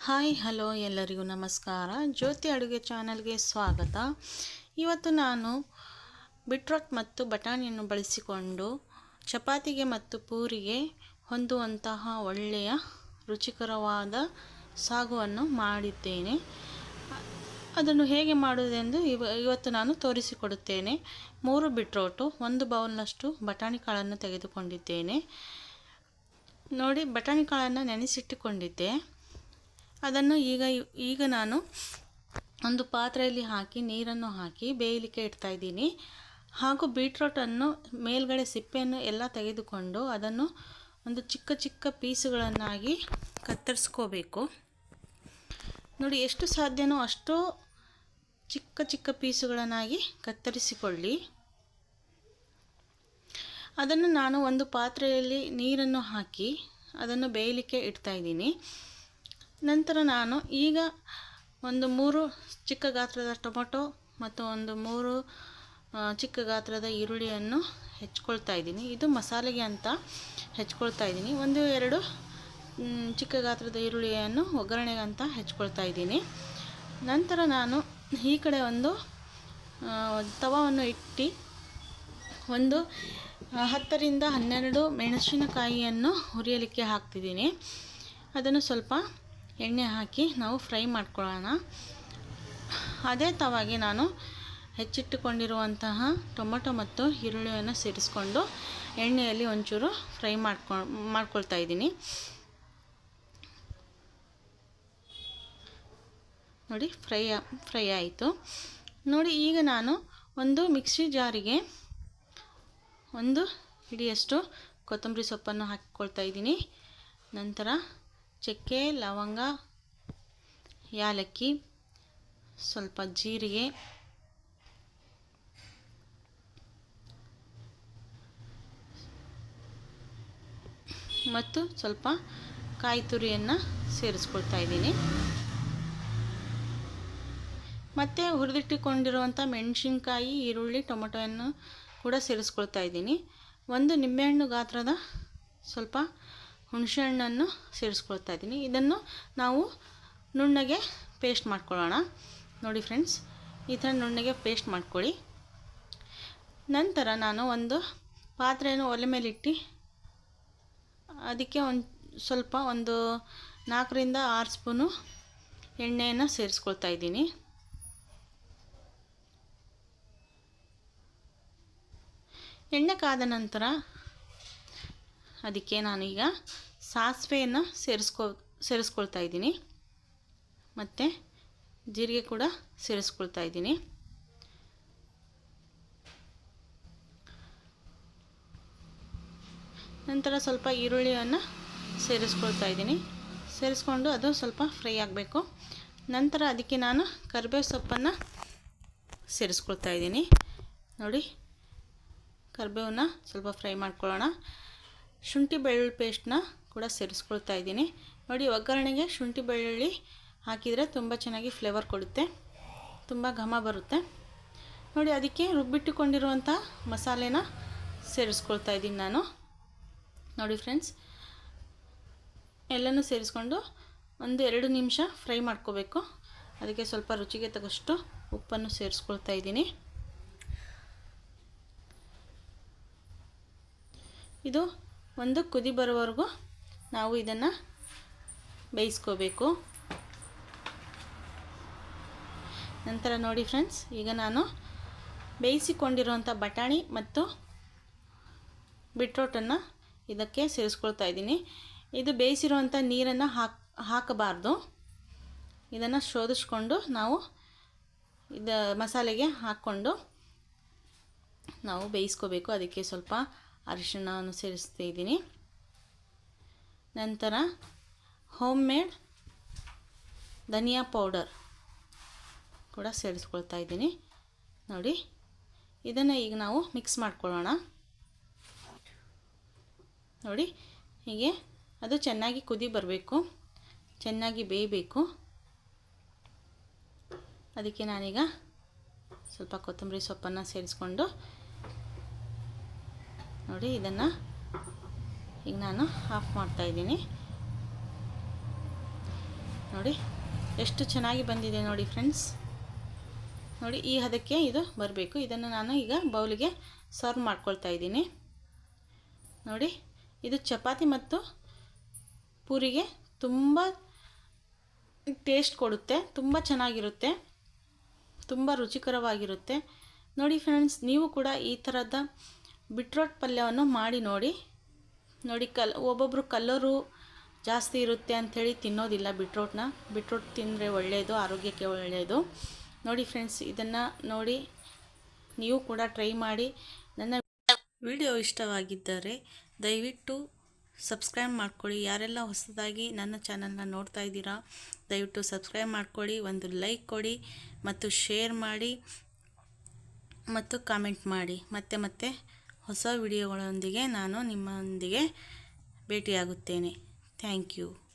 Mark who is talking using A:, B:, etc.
A: Hi, hello ಎಲ್ಲರಿಗೂ ನಮಸ್ಕಾರ. ಜ್ಯೋತಿ ಅಡುಗೆ ಚಾನಲ್ಗೆ ಸ್ವಾಗತ. ಇವತ್ತು ನಾನು ಬಿಟ್ರೋಟ್ ಮತ್ತು ಬಟಾಣಿಯನ್ನು ಬಳಸಿಕೊಂಡು ಚಪಾತಿಗೆ ಮತ್ತು ಪೂರಿಗೆ ಹೊಂದುವಂತಹ ಒಳ್ಳೆಯ ರುಚಿಕರವಾದ ಸಾಗುವನ್ನು ಮಾಡಿದ್ದೇನೆ. ಅದನ್ನು ಹೇಗೆ ಮಾಡುವುದೆಂದು ಇವ, ಇವತ್ತು ನಾನು ತೋರಿಸಿಕೊಡುತ್ತೇನೆ. ಮೂರು ಬಿಟ್ರೋಟು, ಒಂದು ಬೌಲ್ನಷ್ಟು ಬಟಾಣಿ ಕಾಳನ್ನು ತೆಗೆದುಕೊಂಡಿದ್ದೇನೆ. ನೋಡಿ, ಬಟಾಣಿ ಕಾಳನ್ನು ನೆನೆಸಿಟ್ಟುಕೊಂಡಿದ್ದೆ. ಅದನ್ನು ಈಗ ಈಗ ನಾನು ಒಂದು ಪಾತ್ರೆಯಲ್ಲಿ ಹಾಕಿ, ನೀರನ್ನು ಹಾಕಿ ಬೇಯಲಿಕ್ಕೆ ಇಡ್ತಾ ಇದ್ದೀನಿ. ಹಾಗೂ ಬೀಟ್ರೋಟನ್ನು ಮೇಲ್ಗಡೆ ಸಿಪ್ಪೆಯನ್ನು ಎಲ್ಲ ತೆಗೆದುಕೊಂಡು ಅದನ್ನು ಒಂದು ಚಿಕ್ಕ ಚಿಕ್ಕ ಪೀಸುಗಳನ್ನಾಗಿ ಕತ್ತರಿಸ್ಕೋಬೇಕು. ನೋಡಿ, ಎಷ್ಟು ಸಾಧ್ಯನೋ ಅಷ್ಟು ಚಿಕ್ಕ ಚಿಕ್ಕ ಪೀಸುಗಳನ್ನಾಗಿ ಕತ್ತರಿಸಿಕೊಳ್ಳಿ. ಅದನ್ನು ನಾನು ಒಂದು ಪಾತ್ರೆಯಲ್ಲಿ ನೀರನ್ನು ಹಾಕಿ ಅದನ್ನು ಬೇಯಲಿಕ್ಕೆ ಇಡ್ತಾ ಇದ್ದೀನಿ. ನಂತರ ನಾನು ಈಗ ಒಂದು ಮೂರು ಚಿಕ್ಕ ಗಾತ್ರದ ಟೊಮೊಟೊ ಮತ್ತು ಒಂದು ಮೂರು ಚಿಕ್ಕ ಗಾತ್ರದ ಈರುಳ್ಳಿಯನ್ನು ಹೆಚ್ಕೊಳ್ತಾ ಇದ್ದೀನಿ. ಇದು ಮಸಾಲೆಗೆ ಅಂತ ಹೆಚ್ಕೊಳ್ತಾ ಇದ್ದೀನಿ. ಒಂದು ಎರಡು ಚಿಕ್ಕ ಗಾತ್ರದ ಈರುಳ್ಳಿಯನ್ನು ಒಗ್ಗರಣೆಗೆ ಅಂತ ಹೆಚ್ಕೊಳ್ತಾ ಇದ್ದೀನಿ. ನಂತರ ನಾನು ಈ ಕಡೆ ಒಂದು ತವವನ್ನು ಇಟ್ಟು ಒಂದು ಹತ್ತರಿಂದ ಹನ್ನೆರಡು ಮೆಣಸಿನಕಾಯಿಯನ್ನು ಹುರಿಯಲಿಕ್ಕೆ ಹಾಕ್ತಿದ್ದೀನಿ. ಅದನ್ನು ಸ್ವಲ್ಪ ಎಣ್ಣೆ ಹಾಕಿ ನಾವು ಫ್ರೈ ಮಾಡ್ಕೊಳ್ಳೋಣ. ಅದೇ ತವಾಗೆ ನಾನು ಹೆಚ್ಚಿಟ್ಟುಕೊಂಡಿರುವಂತಹ ಟೊಮೊಟೊ ಮತ್ತು ಈರುಳ್ಳಿಯನ್ನು ಸೇರಿಸ್ಕೊಂಡು ಎಣ್ಣೆಯಲ್ಲಿ ಒಂಚೂರು ಫ್ರೈ ಮಾಡ್ಕೊ, ಮಾಡ್ಕೊಳ್ತಾ ಇದ್ದೀನಿ. ನೋಡಿ ಫ್ರೈ ಫ್ರೈ ಆಯಿತು. ನೋಡಿ ಈಗ ನಾನು ಒಂದು ಮಿಕ್ಸಿ ಜಾರಿಗೆ ಒಂದು ಹಿಡಿಯಷ್ಟು ಕೊತ್ತಂಬರಿ ಸೊಪ್ಪನ್ನು ಹಾಕಿಕೊಳ್ತಾ ಇದ್ದೀನಿ. ನಂತರ ಚಕ್ಕೆ, ಲವಂಗ ಯಾಲಕ್ಕಿ ಸ್ವಲ್ಪ ಜೀರಿಗೆ, ಮತ್ತು ಸ್ವಲ್ಪ ಕಾಯಿ ತುರಿಯನ್ನು ಸೇರಿಸ್ಕೊಳ್ತಾ ಇದ್ದೀನಿ. ಮತ್ತು ಹುರಿದಿಟ್ಟುಕೊಂಡಿರುವಂಥ ಮೆಣಸಿನ್ಕಾಯಿ, ಈರುಳ್ಳಿ, ಟೊಮೊಟೊಯನ್ನು ಕೂಡ ಸೇರಿಸ್ಕೊಳ್ತಾ ಇದ್ದೀನಿ. ಒಂದು ನಿಂಬೆಹಣ್ಣು ಗಾತ್ರದ ಸ್ವಲ್ಪ ಹುಣಸೆಹಣ್ಣನ್ನು ಸೇರಿಸ್ಕೊಳ್ತಾ ಇದ್ದೀನಿ. ಇದನ್ನು ನಾವು ನುಣ್ಣಗೆ ಪೇಸ್ಟ್ ಮಾಡ್ಕೊಳ್ಳೋಣ. ನೋಡಿ ಫ್ರೆಂಡ್ಸ್, ಈ ಥರ ನುಣ್ಣಗೆ ಪೇಸ್ಟ್ ಮಾಡ್ಕೊಳ್ಳಿ. ನಂತರ ನಾನು ಒಂದು ಪಾತ್ರೆಯನ್ನು ಒಲೆ ಮೇಲಿಟ್ಟು ಅದಕ್ಕೆ ಒಂದು ಸ್ವಲ್ಪ ಒಂದು ನಾಲ್ಕರಿಂದ ಆರು ಸ್ಪೂನು ಎಣ್ಣೆಯನ್ನು ಸೇರಿಸ್ಕೊಳ್ತಾ ಇದ್ದೀನಿ. ಎಣ್ಣೆ ಕಾದ ನಂತರ ಅದಕ್ಕೆ ನಾನೀಗ ಸಾಸಿವೆಯನ್ನು ಸೇರಿಸ್ಕೊ, ಸೇರಿಸ್ಕೊಳ್ತಾ ಇದ್ದೀನಿ. ಮತ್ತು ಜೀರಿಗೆ ಕೂಡ ಸೇರಿಸ್ಕೊಳ್ತಾ ಇದ್ದೀನಿ. ನಂತರ ಸ್ವಲ್ಪ ಈರುಳ್ಳಿಯನ್ನು ಸೇರಿಸ್ಕೊಳ್ತಾ ಇದ್ದೀನಿ. ಸೇರಿಸ್ಕೊಂಡು ಅದು ಸ್ವಲ್ಪ ಫ್ರೈ ಆಗಬೇಕು. ನಂತರ ಅದಕ್ಕೆ ನಾನು ಕರಿಬೇವು ಸೊಪ್ಪನ್ನು ಸೇರಿಸ್ಕೊಳ್ತಾ ಇದ್ದೀನಿ. ನೋಡಿ ಕರಿಬೇವನ್ನ ಸ್ವಲ್ಪ ಫ್ರೈ ಮಾಡ್ಕೊಳ್ಳೋಣ. ಶುಂಠಿ ಬೆಳ್ಳುಳ್ಳಿ ಪೇಸ್ಟ್ನ ಕೂಡ ಸೇರಿಸ್ಕೊಳ್ತಾ ಇದ್ದೀನಿ. ನೋಡಿ, ಒಗ್ಗರಣೆಗೆ ಶುಂಠಿ ಬೆಳ್ಳುಳ್ಳಿ ಹಾಕಿದರೆ ತುಂಬ ಚೆನ್ನಾಗಿ ಫ್ಲೇವರ್ ಕೊಡುತ್ತೆ. ತುಂಬ ಘಮ ಬರುತ್ತೆ. ನೋಡಿ, ಅದಕ್ಕೆ ರುಬ್ಬಿಟ್ಟುಕೊಂಡಿರುವಂಥ ಮಸಾಲೆನ ಸೇರಿಸ್ಕೊಳ್ತಾ ಇದ್ದೀನಿ ನಾನು. ನೋಡಿ ಫ್ರೆಂಡ್ಸ್, ಎಲ್ಲನೂ ಸೇರಿಸ್ಕೊಂಡು ಒಂದು ಎರಡು ನಿಮಿಷ ಫ್ರೈ ಮಾಡ್ಕೋಬೇಕು. ಅದಕ್ಕೆ ಸ್ವಲ್ಪ ರುಚಿಗೆ ತಗಷ್ಟು ಉಪ್ಪನ್ನು ಸೇರಿಸ್ಕೊಳ್ತಾ ಇದ್ದೀನಿ. ಇದು ಒಂದು ಕುದಿ ಬರೋವರೆಗೂ ನಾವು ಇದನ್ನು ಬೇಯಿಸ್ಕೋಬೇಕು. ನಂತರ ನೋಡಿ ಫ್ರೆಂಡ್ಸ್, ಈಗ ನಾನು ಬೇಯಿಸಿಕೊಂಡಿರುವಂಥ ಬಟಾಣಿ ಮತ್ತು ಬಿಟ್ರೋಟನ್ನು ಇದಕ್ಕೆ ಸೇರಿಸ್ಕೊಳ್ತಾ ಇದ್ದೀನಿ. ಇದು ಬೇಯಿಸಿರುವಂಥ ನೀರನ್ನು ಹಾಕ್, ಹಾಕಬಾರ್ದು. ಇದನ್ನು ಶೋಧಿಸ್ಕೊಂಡು ನಾವು ಇದು ಮಸಾಲೆಗೆ ಹಾಕ್ಕೊಂಡು ನಾವು ಬೇಯಿಸ್ಕೋಬೇಕು. ಅದಕ್ಕೆ ಸ್ವಲ್ಪ ಅರಿಶಿಣವನ್ನು ಸೇರಿಸ್ತಾ ಇದ್ದೀನಿ ನಂತರ ಹೋಮ್ ಮೇಡ್ ಧನಿಯಾ ಪೌಡರ್ ಕೂಡ ಸೇರಿಸ್ಕೊಳ್ತಾ ಇದ್ದೀನಿ. ನೋಡಿ, ಇದನ್ನು ಈಗ ನಾವು ಮಿಕ್ಸ್ ಮಾಡ್ಕೊಳ್ಳೋಣ. ನೋಡಿ, ಹೀಗೆ ಅದು ಚೆನ್ನಾಗಿ ಕುದಿ ಬರಬೇಕು, ಚೆನ್ನಾಗಿ ಬೇಯಬೇಕು. ಅದಕ್ಕೆ ನಾನೀಗ ಸ್ವಲ್ಪ ಕೊತ್ತಂಬರಿ ಸೊಪ್ಪನ್ನು ಸೇರಿಸ್ಕೊಂಡು ನೋಡಿ, ಇದನ್ನು ಈಗ ನಾನು ಆಫ್ ಮಾಡ್ತಾಯಿದ್ದೀನಿ ನೋಡಿ, ಎಷ್ಟು ಚೆನ್ನಾಗಿ ಬಂದಿದೆ ನೋಡಿ ಫ್ರೆಂಡ್ಸ್ ನೋಡಿ, ಈ ಹದಕ್ಕೆ ಇದು ಬರಬೇಕು. ಇದನ್ನು ನಾನು ಈಗ ಬೌಲಿಗೆ ಸರ್ವ್ ಮಾಡ್ಕೊಳ್ತಾ ಇದ್ದೀನಿ. ನೋಡಿ, ಇದು ಚಪಾತಿ ಮತ್ತು ಪೂರಿಗೆ ತುಂಬ ಟೇಸ್ಟ್ ಕೊಡುತ್ತೆ, ತುಂಬ ಚೆನ್ನಾಗಿರುತ್ತೆ, ತುಂಬ ರುಚಿಕರವಾಗಿರುತ್ತೆ. ನೋಡಿ ಫ್ರೆಂಡ್ಸ್ ನೀವು ಕೂಡ ಈ ಥರದ ಬಿಟ್ರೋಟ್ ಪಲ್ಯವನ್ನು ಮಾಡಿ ನೋಡಿ. ನೋಡಿ ಕಲ್ ಒಬ್ಬೊಬ್ಬರು ಕಲ್ಲರು ಜಾಸ್ತಿ ಇರುತ್ತೆ ಅಂಥೇಳಿ ತಿನ್ನೋದಿಲ್ಲ ಬಿಟ್ರೋಟ್ನ. ಬಿಟ್ರೋಟ್ ತಿಂದರೆ ಒಳ್ಳೆಯದು ಆರೋಗ್ಯಕ್ಕೆ ಒಳ್ಳೆಯದು ನೋಡಿ ಫ್ರೆಂಡ್ಸ್, ಇದನ್ನು ನೋಡಿ ನೀವು ಕೂಡ ಟ್ರೈ ಮಾಡಿ. ನನ್ನ ವಿಡಿಯೋ ಇಷ್ಟವಾಗಿದ್ದರೆ ದಯವಿಟ್ಟು ಸಬ್ಸ್ಕ್ರೈಬ್ ಮಾಡ್ಕೊಳ್ಳಿ. ಯಾರೆಲ್ಲ ಹೊಸದಾಗಿ ನನ್ನ ಚಾನಲ್ನ ನೋಡ್ತಾ ಇದ್ದೀರಾ, ದಯವಿಟ್ಟು ಸಬ್ಸ್ಕ್ರೈಬ್ ಮಾಡ್ಕೊಳ್ಳಿ, ಒಂದು ಲೈಕ್ ಕೊಡಿ ಮತ್ತು ಶೇರ್ ಮಾಡಿ ಮತ್ತು ಕಾಮೆಂಟ್ ಮಾಡಿ. ಮತ್ತೆ ಮತ್ತೆ ಹೊಸ ವಿಡಿಯೋಗಳೊಂದಿಗೆ ನಾನು ನಿಮ್ಮೊಂದಿಗೆ ಭೇಟಿಯಾಗುತ್ತೇನೆ. Thank you.